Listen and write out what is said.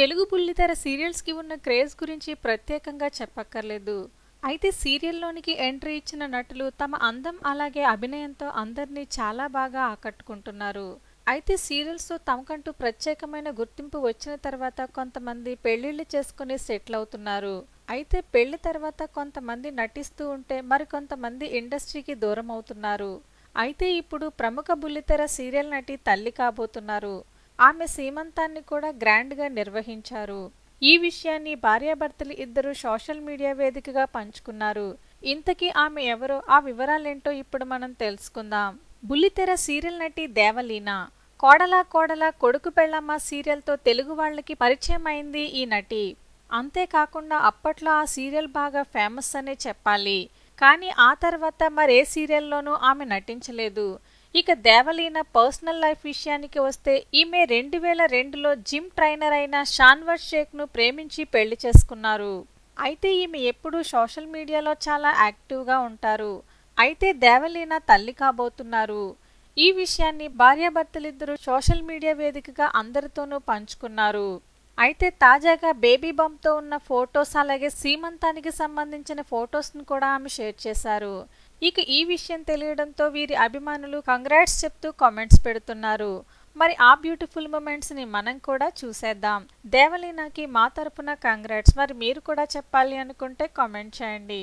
తెలుగు బుల్లితెర సీరియల్స్కి ఉన్న క్రేజ్ గురించి ప్రత్యేకంగా చెప్పక్కర్లేదు. అయితే సీరియల్లోనికి ఎంట్రీ ఇచ్చిన నటులు తమ అందం అలాగే అభినయంతో అందరినీ చాలా బాగా ఆకట్టుకుంటున్నారు. అయితే సీరియల్స్తో తమకంటూ ప్రత్యేకమైన గుర్తింపు వచ్చిన తర్వాత కొంతమంది పెళ్ళిళ్ళు చేసుకుని సెటిల్ అవుతున్నారు. అయితే పెళ్ళి తర్వాత కొంతమంది నటిస్తూ ఉంటే మరికొంతమంది ఇండస్ట్రీకి దూరం అవుతున్నారు. అయితే ఇప్పుడు ప్రముఖ బుల్లితెర సీరియల్ నటి తల్లి కాబోతున్నారు. ఆమె సీమంతాన్ని కూడా గ్రాండ్గా నిర్వహించారు. ఈ విషయాన్ని భార్యాభర్తలు ఇద్దరు సోషల్ మీడియా వేదికగా పంచుకున్నారు. ఇంతకీ ఆమె ఎవరో ఆ వివరాలేంటో ఇప్పుడు మనం తెలుసుకుందాం. బుల్లితెర సీరియల్ నటి దేవలీన. కోడలా కోడలా కొడుకు పెళ్ళమ్మ సీరియల్తో తెలుగు వాళ్ళకి పరిచయం అయింది ఈ నటి. అంతేకాకుండా అప్పట్లో ఆ సీరియల్ బాగా ఫేమస్ అనే చెప్పాలి. కానీ ఆ తర్వాత మరే సీరియల్లోనూ ఆమె నటించలేదు. ఇక దేవలీన పర్సనల్ లైఫ్ విషయానికి వస్తే ఈమె రెండు వేల రెండులో జిమ్ ట్రైనర్ అయిన షాన్వర్ షేక్ను ప్రేమించి పెళ్ళి చేసుకున్నారు. అయితే ఈమె ఎప్పుడూ సోషల్ మీడియాలో చాలా యాక్టివ్గా ఉంటారు. అయితే దేవలీన తల్లి కాబోతున్నారు. ఈ విషయాన్ని భార్యాభర్తలిద్దరూ సోషల్ మీడియా వేదికగా అందరితోనూ పంచుకున్నారు. అయితే తాజాగా బేబీ బంప్తో ఉన్న ఫొటోస్ అలాగే సీమంతానికి సంబంధించిన ఫొటోస్ను కూడా ఆమె షేర్ చేశారు. ఇక ఈ విషయం తెలియడంతో వీరి అభిమానులు కంగ్రాట్స్ చెప్తూ కామెంట్స్ పెడుతున్నారు. మరి ఆ బ్యూటిఫుల్ మూమెంట్స్ని మనం కూడా చూసేద్దాం. దేవలీనాకి మా తరపున కంగ్రాట్స్. మరి మీరు కూడా చెప్పాలి అనుకుంటే కామెంట్ చేయండి.